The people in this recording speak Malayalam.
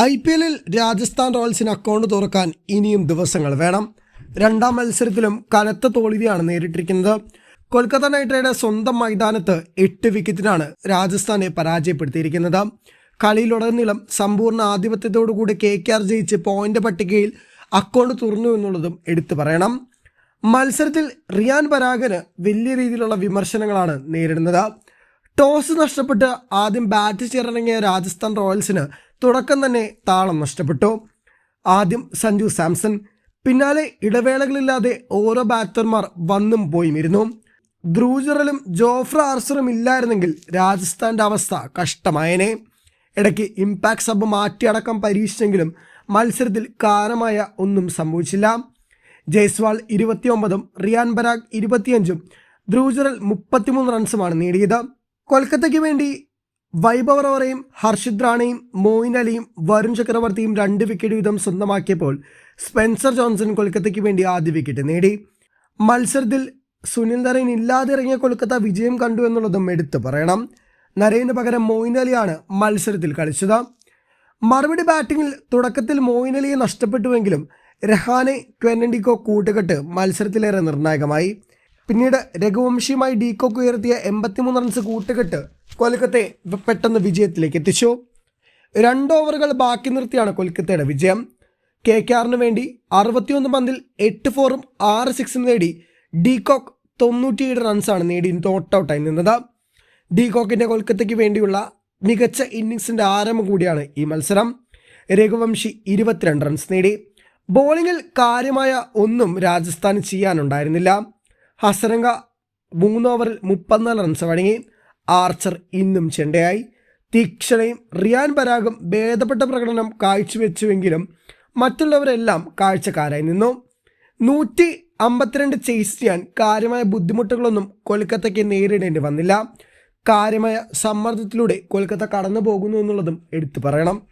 ഐ പി എല്ലിൽ രാജസ്ഥാൻ റോയൽസിന് അക്കൗണ്ട് തുറക്കാൻ ഇനിയും ദിവസങ്ങൾ വേണം. രണ്ടാം മത്സരത്തിലും കനത്ത തോൽവിയാണ് നേരിട്ടിരിക്കുന്നത്. കൊൽക്കത്ത നൈറ്റ് റൈഡേഴ്സ് സ്വന്തം മൈതാനത്ത് എട്ട് വിക്കറ്റിനാണ് രാജസ്ഥാനെ പരാജയപ്പെടുത്തിയിരിക്കുന്നത്. കളിയിലുടനീളം സമ്പൂർണ ആധിപത്യത്തോടുകൂടി കെ കെ ആർ ജയിച്ച് പോയിന്റ് പട്ടികയിൽ അക്കൗണ്ട് തുറന്നു എന്നുള്ളതും എടുത്തു പറയണം. മത്സരത്തിൽ റിയാൻ പരാഗന് വലിയ രീതിയിലുള്ള വിമർശനങ്ങളാണ് നേരിടുന്നത്. ടോസ് നഷ്ടപ്പെട്ട് ആദ്യം ബാറ്റ് ചെയ്തിറങ്ങിയ രാജസ്ഥാൻ റോയൽസിന് തുടക്കം തന്നെ താളം നഷ്ടപ്പെട്ടു? ആദ്യം സഞ്ജു സാംസൺ പിന്നാലെ ഇടവേളകളില്ലാതെ ഓരോ ബാറ്റർമാർ വന്നും പോയും ഇരുന്നു. ധ്രൂജറലും ജോഫ്ര ആർസറും ഇല്ലായിരുന്നെങ്കിൽ രാജസ്ഥാന്റെ അവസ്ഥ കഷ്ടമായേനെ. ഇടയ്ക്ക് ഇമ്പാക്ട് സബ് മാറ്റിയടക്കം പരീക്ഷിച്ചെങ്കിലും മത്സരത്തിൽ കാരമായ ഒന്നും സംഭവിച്ചില്ല. ജയ്സ്വാൾ ഇരുപത്തിയൊമ്പതും റിയാൻ ബരാഗ് ഇരുപത്തിയഞ്ചും ധ്രൂജറൽ മുപ്പത്തിമൂന്ന് റൺസുമാണ് നേടിയത്. കൊൽക്കത്തയ്ക്ക് വേണ്ടി വൈഭവ് റോറയും ഹർഷിദ് റാണയും മോയിൻ അലിയും വരുൺ ചക്രവർത്തിയും രണ്ട് വിക്കറ്റ് വീതം സ്വന്തമാക്കിയപ്പോൾ സ്പെൻസർ ജോൺസൺ കൊൽക്കത്തയ്ക്ക് വേണ്ടി ആദ്യ വിക്കറ്റ് നേടി. മത്സരത്തിൽ സുനിൽ നരൈൻ ഇല്ലാതെ ഇറങ്ങിയ കൊൽക്കത്ത വിജയം കണ്ടു എന്നുള്ളതും എടുത്തു പറയണം. നരൈന് പകരം മോയിൻ അലിയാണ് മത്സരത്തിൽ കളിച്ചത്. മറുപടി ബാറ്റിങ്ങിൽ തുടക്കത്തിൽ മോയിൻ അലിയെ നഷ്ടപ്പെട്ടുവെങ്കിലും രഹാനെ ക്വെനഡിക്കോ കൂട്ടുകെട്ട് മത്സരത്തിലേറെ നിർണായകമായി. പിന്നീട് രഘുവംശിയുമായി ഡീകോക്ക് ഉയർത്തിയ എൺപത്തിമൂന്ന് റൺസ് കൂട്ടുകെട്ട് കൊൽക്കത്തയെ പെട്ടെന്ന് വിജയത്തിലേക്ക് എത്തിച്ചു. രണ്ട് ഓവറുകൾ ബാക്കി നിർത്തിയാണ് കൊൽക്കത്തയുടെ വിജയം. കെ കെ ആറിന് വേണ്ടി അറുപത്തിയൊന്ന് പന്തിൽ എട്ട് ഫോറും ആറ് സിക്സും നേടി ഡീകോക്ക് തൊണ്ണൂറ്റിയേഴ് റൺസാണ് നേടി നോട്ട് ഔട്ടായി നിന്നത്. ഡീകോക്കിന്റെ കൊൽക്കത്തയ്ക്ക് വേണ്ടിയുള്ള മികച്ച ഇന്നിങ്സിന്റെ ആരംഭം കൂടിയാണ് ഈ മത്സരം. രഘുവംശി ഇരുപത്തിരണ്ട് റൺസ് നേടി. ബോളിങ്ങിൽ കാര്യമായ ഒന്നും രാജസ്ഥാന് ചെയ്യാനുണ്ടായിരുന്നില്ല. ഹസരംഗ മൂന്ന് ഓവറിൽ മുപ്പത്തിനാല് റൺസ് വഴങ്ങി. ആർച്ചർ ഇന്നും ചെണ്ടയായി. തീക്ഷണയും റിയാൻ പരാഗും ഭേദപ്പെട്ട പ്രകടനം കാഴ്ചവെച്ചുവെങ്കിലും മറ്റുള്ളവരെല്ലാം കാഴ്ചക്കാരായി നിന്നു. നൂറ്റി അമ്പത്തിരണ്ട് ചേസ് ചെയ്യാൻ കാര്യമായ ബുദ്ധിമുട്ടുകളൊന്നും കൊൽക്കത്തയ്ക്ക് നേരിടേണ്ടി വന്നില്ല. കാര്യമായ സമ്മർദ്ദത്തിലൂടെ കൊൽക്കത്ത കടന്നു പോകുന്നു എന്നുള്ളതും എടുത്തു പറയണം.